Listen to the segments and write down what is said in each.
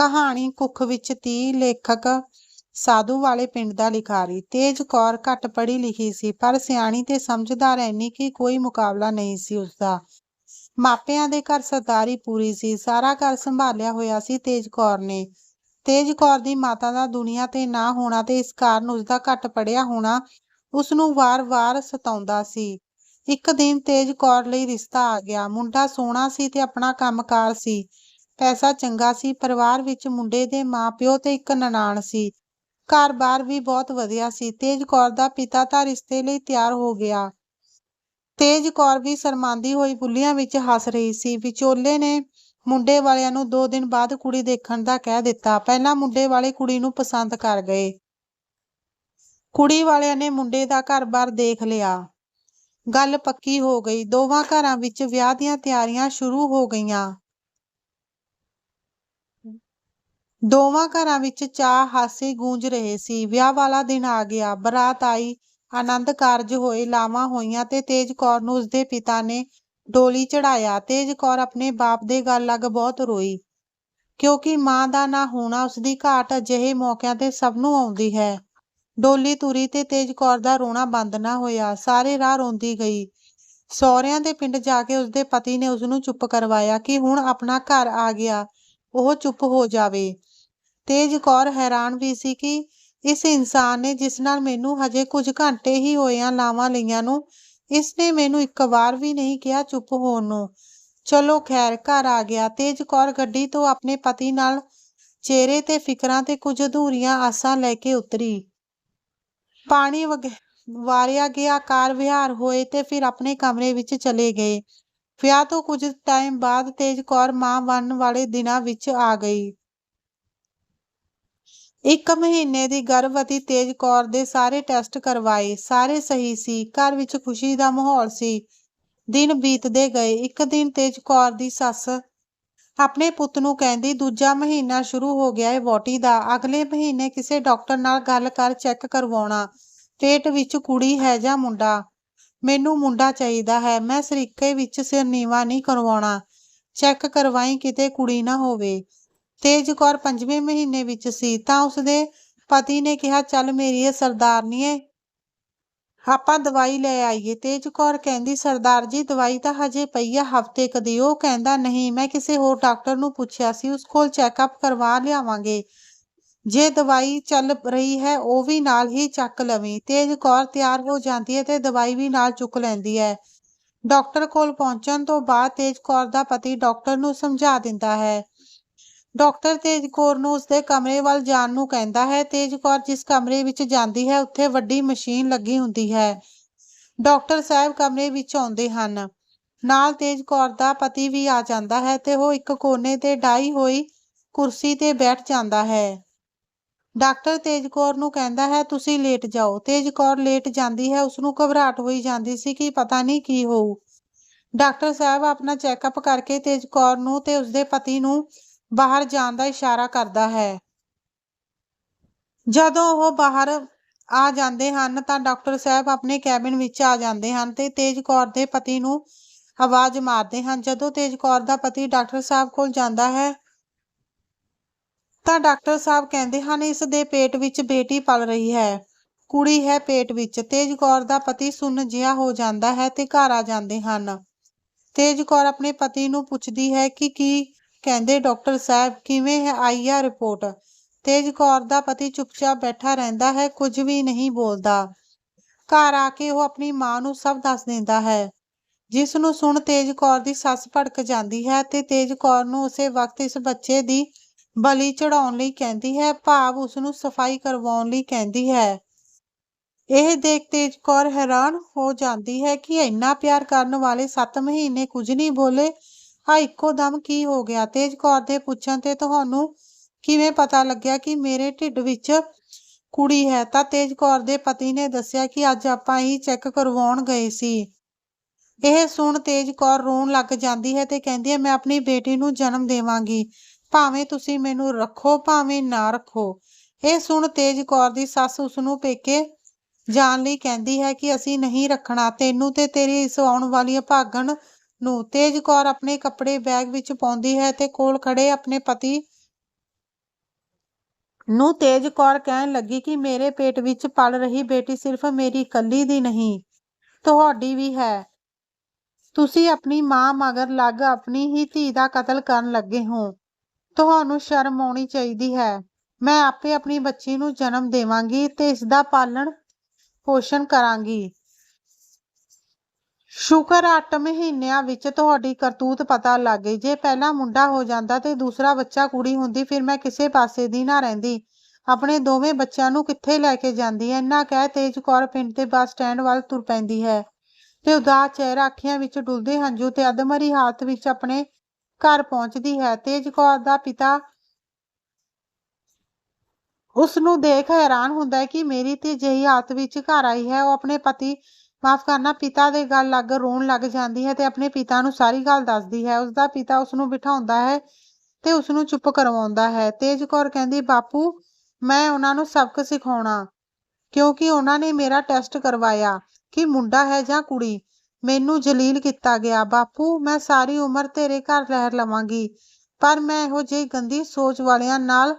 ਕਹਾਣੀ ਕੁੱਖ ਵਿੱਚ ਤੀ ਲੇਖਕ ਸਾਧੂ ਵਾਲੇ ਪਿੰਡ ਦਾ ਲਿਖਾਰੀ। ਤੇਜ ਕੌਰ ਘੱਟ ਪੜ੍ਹੀ ਲਿਖੀ ਸੀ, ਪਰ ਸਿਆਣੀ ਤੇ ਸਮਝਦਾਰ ਐਨੀ ਕਿ ਕੋਈ ਮੁਕਾਬਲਾ ਨਹੀਂ ਸੀ ਉਸਦਾ। ਮਾਪਿਆਂ ਦੇ ਘਰ ਸਰਦਾਰੀ ਪੂਰੀ ਸੀ, ਸਾਰਾ ਘਰ ਸੰਭਾਲਿਆ ਹੋਇਆ ਸੀ ਤੇਜ ਕੌਰ ਨੇ। ਤੇਜ ਕੌਰ ਦੀ ਮਾਤਾ ਦਾ ਦੁਨੀਆ ਤੇ ਨਾ ਹੋਣਾ ਤੇ ਇਸ ਕਾਰਨ ਉਸਦਾ ਘੱਟ ਪੜ੍ਹਿਆ ਹੋਣਾ ਉਸਨੂੰ ਵਾਰ-ਵਾਰ ਸਤਾਉਂਦਾ ਸੀ। ਇੱਕ ਦਿਨ ਤੇਜ ਕੌਰ ਲਈ ਰਿਸ਼ਤਾ ਆ ਗਿਆ। ਮੁੰਡਾ ਸੋਹਣਾ ਸੀ ਤੇ ਆਪਣਾ ਕੰਮਕਾਰ ਸੀ। ਪੈਸਾ ਚੰਗਾ ਸੀ, ਪਰਿਵਾਰ ਵਿੱਚ ਮੁੰਡੇ ਦੇ ਮਾਪਿਓ ਤੇ ਇੱਕ ਨਨਾਣ ਸੀ। ਘਰ-ਬਾਰ ਵੀ ਬਹੁਤ ਵਧੀਆ ਸੀ। ਤੇਜ ਕੌਰ ਦਾ ਪਿਤਾ ਤਾਂ ਰਿਸ਼ਤੇ ਲਈ ਤਿਆਰ ਹੋ ਗਿਆ। ਤੇਜ ਕੌਰ ਵੀ ਸ਼ਰਮਾਂਦੀ ਹੋਈ ਬੁੱਲੀਆਂ ਵਿੱਚ ਹੱਸ ਰਹੀ ਸੀ। ਵਿਚੋਲੇ ਨੇ ਮੁੰਡੇ ਵਾਲਿਆਂ ਨੂੰ ਦੋ ਦਿਨ ਬਾਅਦ ਕੁੜੀ ਦੇਖਣ ਦਾ ਕਹਿ ਦਿੱਤਾ। ਪਹਿਲਾਂ ਮੁੰਡੇ ਵਾਲੇ ਕੁੜੀ ਨੂੰ ਪਸੰਦ ਕਰ ਗਏ। ਕੁੜੀ ਵਾਲਿਆਂ ਨੇ ਮੁੰਡੇ ਦਾ ਘਰ-ਬਾਰ ਦੇਖ ਲਿਆ। ਗੱਲ ਪੱਕੀ ਹੋ ਗਈ। ਦੋਵਾਂ ਘਰਾਂ ਵਿੱਚ ਵਿਆਹ ਦੀਆਂ ਤਿਆਰੀਆਂ ਸ਼ੁਰੂ ਹੋ ਗਈਆਂ। ਦੋਵਾਂ ਘਰਾਂ ਵਿੱਚ ਚਾਹ ਹਾਸੇ ਗੂੰਜ ਰਹੇ ਸੀ। ਵਿਆਹ ਵਾਲਾ ਦਿਨ ਆ ਗਿਆ। ਬਰਾਤ ਆਈ। ਆਨੰਦ ਕਾਰਜ ਹੋਏ। ਲਾਵਾਂ ਹੋਈਆਂ ਤੇ ਤੇਜ ਕੌਰ ਨੂੰ ਉਸਦੇ ਪਿਤਾ ਨੇ ਡੋਲੀ ਚੜਾਇਆ ਤੇਜ ਕੌਰ ਆਪਣੇ ਬਾਪ ਦੇ ਗੱਲ ਲੱਗ ਬਹੁਤ ਰੋਈ। ਕਿਉਂਕਿ ਮਾਂ ਦਾ ਨਾ ਹੋਣਾ ਉਸਦੀ ਘਾਟ ਅਜਿਹੇ ਮੌਕਿਆਂ ਤੇ ਸਭ ਨੂੰ ਆਉਂਦੀ ਹੈ। ਡੋਲੀ ਤੁਰੀ ਤੇ ਤੇਜ ਕੌਰ ਦਾ ਰੋਣਾ ਬੰਦ ਨਾ ਹੋਇਆ। ਸਾਰੇ ਰਾਹ ਰੋਂਦੀ ਗਈ। ਸਹੁਰਿਆਂ ਦੇ ਪਿੰਡ ਜਾ ਕੇ ਉਸਦੇ ਪਤੀ ਨੇ ਉਸਨੂੰ ਚੁੱਪ ਕਰਵਾਇਆ ਕਿ ਹੁਣ ਆਪਣਾ ਘਰ ਆ ਗਿਆ। ਉਹ ਚੁੱਪ ਹੋ ਜਾਵੇ। ਤੇਜ ਕੌਰ ਹੈਰਾਨ ਵੀ ਸੀ ਕਿ ਇਸ ਇਨਸਾਨ ਨੇ ਜਿਸ ਨਾਲ ਮੈਨੂੰ ਹਜੇ ਕੁਝ ਘੰਟੇ ਹੀ ਹੋਏ ਲਾਵਾਂ ਲਈਆਂ ਨੂੰ ਇਸ ਨੇ ਮੈਨੂੰ ਇੱਕ ਵਾਰ ਵੀ ਨਹੀਂ ਕਿਹਾ ਚੁੱਪ ਹੋਣ ਨੂੰ। ਚਲੋ ਖੈਰ, ਘਰ ਆ ਗਿਆ। ਤੇਜ ਕੌਰ ਗੱਡੀ ਤੋਂ ਆਪਣੇ ਪਤੀ ਨਾਲ ਚਿਹਰੇ ਤੇ ਫਿਕਰਾਂ ਤੇ ਕੁਝ ਅਧੂਰੀਆਂ ਆਸਾਂ ਲੈ ਕੇ ਉਤਰੀ। ਪਾਣੀ ਵਾਰਿਆ ਗਿਆ, ਕਾਰ ਵਿਹਾਰ ਹੋਏ ਤੇ ਫਿਰ ਆਪਣੇ ਕਮਰੇ ਵਿੱਚ ਚਲੇ ਗਏ। ਵਿਆਹ ਤੋਂ ਕੁਝ ਟਾਈਮ ਬਾਅਦ ਤੇਜ ਕੌਰ ਮਾਂ ਬਣਨ ਵਾਲੇ ਦਿਨਾਂ ਵਿੱਚ ਆ ਗਈ। ਇੱਕ ਮਹੀਨੇ ਦੀ ਗਰਭਵਤੀ ਤੇਜ ਕੌਰ ਦੇ ਸਾਰੇ ਟੈਸਟ ਕਰਵਾਏ। ਸਾਰੇ ਸਹੀ ਸੀ। ਘਰ ਵਿੱਚ ਖੁਸ਼ੀ ਦਾ ਮਾਹੌਲ ਸੀ। ਦਿਨ ਬੀਤਦੇ ਗਏ। ਇੱਕ ਦਿਨ ਤੇਜ ਕੌਰ ਦੀ ਸੱਸ ਆਪਣੇ ਪੁੱਤ ਨੂੰ ਕਹਿੰਦੀ, ਦੂਜਾ ਮਹੀਨਾ ਸ਼ੁਰੂ ਹੋ ਗਿਆ ਹੈ ਵੋਟੀ ਦਾ। ਅਗਲੇ ਮਹੀਨੇ ਕਿਸੇ ਡਾਕਟਰ ਨਾਲ ਗੱਲ ਕਰ, ਚੈੱਕ ਕਰਵਾਉਣਾ। ਪੇਟ ਵਿੱਚ ਕੁੜੀ ਹੈ ਜਾਂ ਮੁੰਡਾ? ਮੈਨੂੰ ਮੁੰਡਾ ਚਾਹੀਦਾ ਹੈ। ਮੈਂ ਸਰੀਕੇ ਵਿੱਚ ਸਿਰ ਨੀਵਾ ਨਹੀਂ ਕਰਵਾਉਣਾ। ਚੈੱਕ ਕਰਵਾਈ ਕਿਤੇ ਕੁੜੀ ਨਾ ਹੋਵੇ। ਤੇਜ ਕੌਰ ਪੰਜਵੇਂ ਮਹੀਨੇ ਵਿੱਚ ਸੀ, ਤਾਂ ਉਸਦੇ ਪਤੀ ਨੇ ਕਿਹਾ, ਚੱਲ ਮੇਰੀ ਇਹ ਸਰਦਾਰਨੀਏ ਆਪਾਂ ਦਵਾਈ ਲੈ ਆਈਏ। ਤੇਜ ਕੌਰ ਕਹਿੰਦੀ, ਸਰਦਾਰ ਜੀ, ਦਵਾਈ ਤਾਂ ਹਜੇ ਪਈ ਆ, ਹਫ਼ਤੇ ਕਦੀ ਉਹ ਕਹਿੰਦਾ, ਨਹੀਂ, ਮੈਂ ਕਿਸੇ ਹੋਰ ਡਾਕਟਰ ਨੂੰ ਪੁੱਛਿਆ ਸੀ, ਉਸ ਕੋਲ ਚੈੱਕਅਪ ਕਰਵਾ ਲਿਆਵਾਂਗੇ। ਜੇ ਦਵਾਈ ਚੱਲ ਰਹੀ ਹੈ, ਉਹ ਵੀ ਨਾਲ ਹੀ ਚੱਕ ਲਵੀਂ। ਤੇਜ ਕੌਰ ਤਿਆਰ ਹੋ ਜਾਂਦੀ ਹੈ ਤੇ ਦਵਾਈ ਵੀ ਨਾਲ ਚੁੱਕ ਲੈਂਦੀ ਹੈ। ਡਾਕਟਰ ਕੋਲ ਪਹੁੰਚਣ ਤੋਂ ਬਾਅਦ ਤੇਜ ਕੌਰ ਦਾ ਪਤੀ ਡਾਕਟਰ ਨੂੰ ਸਮਝਾ ਦਿੰਦਾ ਹੈ ਡਾਕਟਰ ਤੇਜ ਕੌਰ ਨੂੰ ਉਸਦੇ ਕਮਰੇ ਵੱਲ ਜਾਣ ਨੂੰ ਕਹਿੰਦਾ ਹੈ। ਤੇਜ ਕੌਰ ਜਿਸ ਕਮਰੇ ਵਿੱਚ ਜਾਂਦੀ ਹੈ, ਉੱਥੇ ਵੱਡੀ ਮਸ਼ੀਨ ਲੱਗੀ ਹੁੰਦੀ ਹੈ। ਡਾਕਟਰ ਸਾਹਿਬ ਕਮਰੇ ਵਿੱਚ ਆਉਂਦੇ ਹਨ। ਨਾਲ ਤੇਜ ਕੌਰ ਦਾ ਪਤੀ ਵੀ ਆ ਜਾਂਦਾ ਹੈ ਤੇ ਉਹ ਇੱਕ ਕੋਨੇ ਤੇ ਡਾਈ ਹੋਈ ਕੁਰਸੀ ਤੇ ਬੈਠ ਜਾਂਦਾ ਹੈ। ਡਾਕਟਰ ਤੇਜ ਕੌਰ ਨੂੰ ਕਹਿੰਦਾ ਹੈ, ਤੁਸੀਂ ਲੇਟ ਜਾਓ। ਤੇਜ ਕੌਰ ਲੇਟ ਜਾਂਦੀ ਹੈ। ਉਸ ਨੂੰ ਘਬਰਾਹਟ ਹੋਈ ਜਾਂਦੀ ਸੀ ਕਿ ਪਤਾ ਨਹੀਂ ਕੀ ਹੋਊ। ਡਾਕਟਰ ਸਾਹਿਬ ਆਪਣਾ ਚੈੱਕਅਪ ਕਰਕੇ ਤੇਜ ਕੌਰ ਨੂੰ ਤੇ ਉਸਦੇ ਪਤੀ ਨੂੰ ਬਾਹਰ ਜਾਣ ਦਾ ਇਸ਼ਾਰਾ ਕਰਦਾ ਹੈ। ਜਦੋਂ ਉਹ ਬਾਹਰ ਆ ਜਾਂਦੇ ਹਨ ਤਾਂ ਡਾਕਟਰ ਸਾਹਿਬ ਆਪਣੇ ਕੈਬਿਨ ਵਿੱਚ ਆ ਜਾਂਦੇ ਹਨ ਤੇ ਤੇਜ ਕੌਰ ਦੇ ਪਤੀ ਨੂੰ ਆਵਾਜ਼ ਮਾਰਦੇ ਹਨ। ਜਦੋਂ ਤੇਜ ਕੌਰ ਦਾ ਪਤੀ ਡਾਕਟਰ ਸਾਹਿਬ ਕੋਲ ਜਾਂਦਾ ਹੈ ਤਾਂ ਡਾਕਟਰ ਸਾਹਿਬ ਕਹਿੰਦੇ ਹਨ, ਇਸ ਦੇ ਪੇਟ ਵਿੱਚ ਬੇਟੀ ਪਲ ਰਹੀ ਹੈ। ਕੁੜੀ ਹੈ ਪੇਟ ਵਿੱਚ। ਤੇਜ ਕੌਰ ਦਾ ਪਤੀ ਸੁਣ ਜਿਹਾ ਹੋ ਜਾਂਦਾ ਹੈ ਤੇ ਘਰ ਆ ਜਾਂਦੇ ਹਨ। ਤੇਜ ਕੌਰ ਆਪਣੇ ਪਤੀ ਨੂੰ ਪੁੱਛਦੀ ਹੈ ਕਿ ਕੀ ਕਹਿੰਦੇ, ਡਾਕਟਰ ਸਾਹਿਬ, ਕਿਵੇਂ ਹੈ ਆਈ ਆ ਰਿਪੋਰਟ? ਤੇਜ ਕੌਰ ਦਾ ਪਤੀ ਚੁੱਪਚਾਪ ਬੈਠਾ ਰਹਿੰਦਾ ਹੈ, ਕੁਝ ਵੀ ਨਹੀਂ ਬੋਲਦਾ। ਘਰ ਆ ਕੇ ਉਹ ਆਪਣੀ ਮਾਂ ਨੂੰ ਸਭ ਦੱਸ ਦਿੰਦਾ ਹੈ। ਜਿਸ ਨੂੰ ਸੁਣ ਤੇਜ ਕੌਰ ਦੀ ਸੱਸ ਭੜਕ ਜਾਂਦੀ ਹੈ ਤੇ ਤੇਜ ਕੌਰ ਨੂੰ ਉਸੇ ਵਕਤ ਇਸ ਬੱਚੇ ਦੀ ਬਲੀ ਚੜਾਉਣ ਲਈ ਕਹਿੰਦੀ ਹੈ, ਭਾਵ ਉਸ ਨੂੰ ਸਫ਼ਾਈ ਕਰਵਾਉਣ ਲਈ ਕਹਿੰਦੀ ਹੈ। ਇਹ ਦੇਖ ਤੇਜ ਕੌਰ ਹੈਰਾਨ ਹੋ ਜਾਂਦੀ ਹੈ ਕਿ ਇੰਨਾ ਪਿਆਰ ਕਰਨ ਵਾਲੇ 7 ਮਹੀਨੇ ਕੁਝ ਨਹੀਂ ਬੋਲੇ। ਆ ਇੱਕੋ ਦਮ ਕੀ ਹੋ ਗਿਆ? ਤੇਜ ਕੌਰ ਦੇ ਪੁੱਛਣ ਤੇ ਤੁਹਾਨੂੰ ਕਿਵੇਂ ਪਤਾ ਲੱਗਿਆ ਕਿ ਮੇਰੇ ਢਿੱਡ ਵਿੱਚ ਕੁੜੀ ਹੈ? ਤਾਂ ਤੇਜ ਕੌਰ ਦੇ ਪਤੀ ਨੇ ਦੱਸਿਆ ਕਿ ਅੱਜ ਆਪਾਂ ਹੀ ਚੈੱਕ ਕਰਵਾਉਣ ਗਏ ਸੀ। ਇਹ ਸੁਣ ਤੇਜ ਕੌਰ ਰੋਣ ਲੱਗ ਜਾਂਦੀ ਹੈ ਤੇ ਕਹਿੰਦੀ ਹੈ, ਮੈਂ ਆਪਣੀ ਬੇਟੀ ਨੂੰ ਜਨਮ ਦੇਵਾਂਗੀ। ਭਾਵੇਂ ਤੁਸੀਂ ਮੈਨੂੰ ਰੱਖੋ, ਭਾਵੇਂ ਨਾ ਰੱਖੋ। ਇਹ ਸੁਣ ਤੇਜ ਕੌਰ ਦੀ ਸੱਸ ਉਸ ਨੂੰ ਪੇਕੇ ਜਾਣ ਲਈ ਕਹਿੰਦੀ ਹੈ ਕਿ ਅਸੀਂ ਨਹੀਂ ਰੱਖਣਾ। ਤੈਨੂੰ ਤੇ ਤੇਰੀ ਇਸ ਆਉਣ ਵਾਲੀ ਭਾਗਣ ਨੂੰ ਤੇਜ ਕੌਰ ਆਪਣੇ ਕੱਪੜੇ ਬੈਗ ਵਿੱਚ ਪਾਉਂਦੀ ਹੈ ਤੇ ਕੋਲ ਖੜੇ ਆਪਣੇ ਪਤੀ ਨੂੰ ਤੇਜ ਕੌਰ ਕਹਿਣ ਲੱਗੀ ਕਿ ਮੇਰੇ ਪੇਟ ਵਿੱਚ ਪਲ ਰਹੀ ਬੇਟੀ ਸਿਰਫ ਮੇਰੀ ਇਕੱਲੀ ਦੀ ਨਹੀਂ, ਤੁਹਾਡੀ ਵੀ ਹੈ। ਤੁਸੀਂ ਆਪਣੀ ਮਾਂ ਮਗਰ ਲੱਗ ਆਪਣੀ ਹੀ ਧੀ ਦਾ ਕਤਲ ਕਰਨ ਲੱਗੇ ਹੋ। ਤੁਹਾਨੂੰ ਸ਼ਰਮ ਆਉਣੀ ਚਾਹੀਦੀ ਹੈ। ਮੈਂ ਆਪੇ ਆਪਣੀ ਬੱਚੀ ਨੂੰ ਜਨਮ ਦੇਵਾਂਗੀ ਤੇ ਇਸ ਦਾ ਪਾਲਣ ਪੋਸ਼ਣ ਕਰਾਂਗੀ। ਸ਼ੁਕਰ 8 ਮਹੀਨਿਆਂ ਵਿੱਚ ਤੁਹਾਡੀ ਕਰਤੂਤ ਪਤਾ ਲੱਗ ਗਈ। ਜੇ ਪਹਿਲਾ ਮੁੰਡਾ ਹੋ ਜਾਂਦਾ ਤੇ ਦੂਸਰਾ ਬੱਚਾ ਕੁੜੀ ਹੁੰਦੀ, ਫਿਰ ਮੈਂ ਕਿਸੇ ਪਾਸੇ ਦੀ ਨਾ ਰਹਿੰਦੀ। ਆਪਣੇ ਦੋਵੇਂ ਬੱਚਿਆਂ ਨੂੰ ਕਿੱਥੇ ਲੈ ਕੇ ਜਾਂਦੀ? ਇੰਨਾ ਕਹਿ ਤੇਜ ਕੌਰ ਪਿੰਡ ਦੇ ਬੱਸ ਸਟੈਂਡ ਵੱਲ ਤੁਰ ਪੈਂਦੀ ਹੈ ਤੇ ਉਦਾਸ ਚਿਹਰਾ ਅੱਖੀਆਂ ਵਿੱਚ ਡੁੱਲਦੇ ਹੰਝੂ ਤੇ ਅਧਮਰੀ ਹਾਲਤ ਵਿੱਚ ਆਪਣੇ ਘਰ ਪਹੁੰਚਦੀ ਹੈ। ਤੇਜ ਕੌਰ ਦਾ ਪਿਤਾ ਉਸ ਨੂੰ ਦੇਖ ਹੈਰਾਨ ਹੁੰਦਾ ਹੈ ਕਿ ਮੇਰੀ ਤੇ ਜਿਹੀ ਹਾਲਤ ਵਿੱਚ ਘਰ ਆਈ ਹੈ। ਉਹ ਆਪਣੇ ਪਤੀ ਮਾਫ ਕਰਨਾ, ਪਿਤਾ ਦੇ ਗੱਲ ਲੱਗ ਰੋਣ ਲੱਗ ਜਾਂਦੀ ਹੈ ਤੇ ਆਪਣੇ ਪਿਤਾ ਨੂੰ ਸਾਰੀ ਗੱਲ ਦੱਸਦੀ ਹੈ। ਉਸ ਦਾ ਪਿਤਾ ਉਸ ਨੂੰ ਬਿਠਾਉਂਦਾ ਹੈ ਤੇ ਉਸ ਨੂੰ ਚੁੱਪ ਕਰਵਾਉਂਦਾ ਹੈ। ਤੇਜ ਕੌਰ ਕਹਿੰਦੀ, ਬਾਪੂ, ਮੈਂ ਉਹਨਾਂ ਨੂੰ ਸਬਕ ਸਿਖਾਉਣਾ, ਕਿਉਂਕਿ ਉਹਨਾਂ ਨੇ ਮੇਰਾ ਟੈਸਟ ਕਰਵਾਇਆ ਕਿ ਮੁੰਡਾ ਹੈ ਜਾਂ ਕੁੜੀ। ਮੈਨੂੰ ਜਲੀਲ ਕੀਤਾ ਗਿਆ। ਬਾਪੂ, ਮੈਂ ਸਾਰੀ ਉਮਰ ਤੇਰੇ ਘਰ ਰਹਿ ਲਵਾਂਗੀ, ਪਰ ਮੈਂ ਇਹੋ ਜਿਹੀ ਗੰਦੀ ਸੋਚ ਵਾਲਿਆਂ ਨਾਲ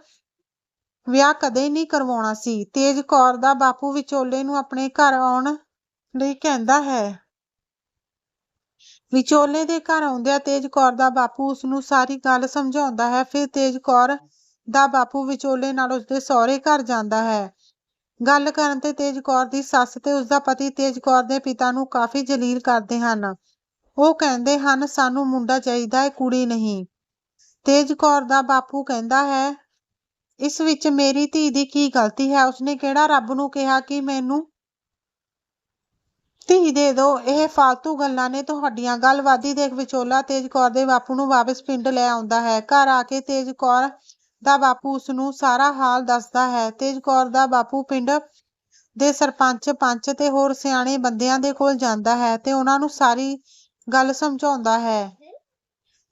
ਵਿਆਹ ਕਦੇ ਨਹੀਂ ਕਰਵਾਉਣਾ ਸੀ। ਤੇਜ ਕੌਰ ਦਾ ਬਾਪੂ ਵਿਚੋਲੇ ਨੂੰ ਆਪਣੇ ਘਰ ਆਉਣ ਲਈ ਕਹਿੰਦਾ ਹੈ। ਵਿਚੋਲੇ ਦੇ ਘਰ ਆਉਂਦਿਆਂ ਤੇਜ ਕੌਰ ਦਾ ਬਾਪੂ ਉਸ ਨੂੰ ਸਾਰੀ ਗੱਲ ਸਮਝਾਉਂਦਾ ਹੈ। ਫਿਰ ਤੇਜ ਕੌਰ ਦਾ ਬਾਪੂ ਵਿਚੋਲੇ ਨਾਲ ਉਸਦੇ ਸਹੁਰੇ ਘਰ ਜਾਂਦਾ ਹੈ। ਗੱਲ ਕਰਨ ਤੇ ਤੇਜ ਕੌਰ ਦੀ ਸੱਸ ਤੇ ਉਸਦਾ ਪਤੀ ਤੇਜ ਕੌਰ ਦੇ ਪਿਤਾ ਨੂੰ ਕਾਫੀ ਜਲੀਲ ਕਰਦੇ ਹਨ। ਉਹ ਕਹਿੰਦੇ ਹਨ, ਸਾਨੂੰ ਮੁੰਡਾ ਚਾਹੀਦਾ ਹੈ, ਕੁੜੀ ਨਹੀਂ। ਤੇਜ ਕੌਰ ਦਾ ਬਾਪੂ ਕਹਿੰਦਾ ਹੈ, ਇਸ ਵਿੱਚ ਮੇਰੀ ਧੀ ਦੀ ਕੀ ਗਲਤੀ ਹੈ? ਉਸਨੇ ਕਿਹੜਾ ਰੱਬ ਨੂੰ ਕਿਹਾ ਕਿ ਮੈਨੂੰ ਧੀ ਦੇ ਦਿਓ ਇਹ ਫालतू ਗੱਲਾਂ ਨੇ ਤੁਹਾਡੀਆਂ। ਗੱਲ ਵਾਦੀ ਦੇਖ ਵਿਚੋਲਾ ਤੇਜ ਕੌਰ ਦੇ ਬਾਪੂ ਨੂੰ ਵਾਪਸ ਪਿੰਡ ਲੈ ਆਉਂਦਾ ਹੈ। ਘਰ ਆ ਕੇ ਤੇਜ ਕੌਰ ਦਾ ਬਾਪੂ ਉਸ ਨੂੰ ਸਾਰਾ ਹਾਲ ਦੱਸਦਾ ਹੈ। ਤੇਜ ਕੌਰ ਦਾ ਬਾਪੂ ਪਿੰਡ ਦੇ ਸਰਪੰਚ, ਪੰਚ ਤੇ ਹੋਰ ਸਿਆਣੇ ਬੰਦਿਆਂ ਦੇ ਕੋਲ ਜਾਂਦਾ ਹੈ ਤੇ ਉਹਨਾਂ ਨੂੰ ਸਾਰੀ ਗੱਲ ਸਮਝਾਉਂਦਾ ਹੈ।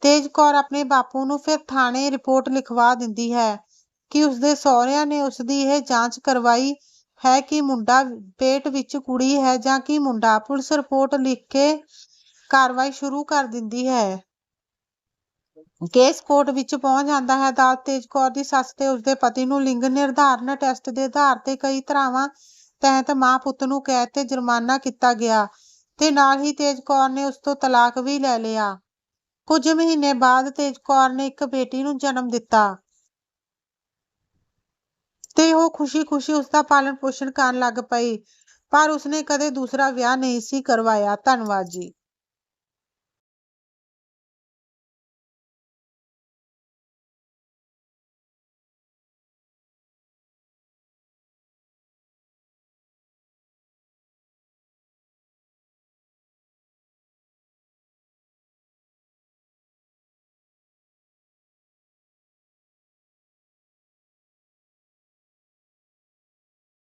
ਤੇਜ ਕੌਰ ਆਪਣੇ ਬਾਪੂ ਨੂੰ ਫਿਰ ਥਾਣੇ ਰਿਪੋਰਟ ਲਿਖਵਾ ਦਿੰਦੀ ਹੈ ਕਿ ਉਸਦੇ ਸਹੁਰਿਆਂ ਨੇ ਉਸਦੀ ਇਹ ਜਾਂਚ ਕਰਵਾਈ ਹੈ ਕਿ ਮੁੰਡਾ ਪੇਟ ਵਿੱਚ ਕੁੜੀ ਹੈ ਜਾਂ ਕਿ ਮੁੰਡਾ ਪੁਲਿਸ ਰਿਪੋਰਟ ਲਿਖ ਕੇ ਕਾਰਵਾਈ ਸ਼ੁਰੂ ਕਰ ਦਿੰਦੀ ਹੈ। ਕੇਸ ਕੋਰਟ ਵਿੱਚ ਪਹੁੰਚ ਜਾਂਦਾ ਹੈ। ਅਦਾਲਤ ਤੇਜ ਕੌਰ ਦੀ ਸੱਸ ਤੇ ਉਸਦੇ ਪਤੀ ਨੂੰ ਲਿੰਗ ਨਿਰਧਾਰਨ ਟੈਸਟ ਦੇ ਆਧਾਰ ਤੇ ਕਈ ਧਾਰਾਵਾਂ ਤਹਿਤ ਮਾਂ ਪੁੱਤ ਨੂੰ ਕੈਦ ਤੇ ਜੁਰਮਾਨਾ ਕੀਤਾ ਗਿਆ ਤੇ ਨਾਲ ਹੀ ਤੇਜ ਕੌਰ ਨੇ ਉਸ ਤੋਂ ਤਲਾਕ ਵੀ ਲੈ ਲਿਆ। ਕੁਝ ਮਹੀਨੇ ਬਾਅਦ ਤੇਜ ਕੌਰ ਨੇ ਇੱਕ ਬੇਟੀ ਨੂੰ ਜਨਮ ਦਿੱਤਾ। ਤੇ ਉਹ ਖੁਸ਼ੀ-ਖੁਸ਼ੀ ਉਸ ਦਾ ਪਾਲਣ ਪੋਸ਼ਣ ਕਰਨ ਲੱਗ ਪਈ, ਪਰ ਉਸਨੇ ਕਦੇ ਦੂਸਰਾ ਵਿਆਹ ਨਹੀਂ ਸੀ ਕਰਵਾਇਆ। ਧੰਨਵਾਦ ਜੀ।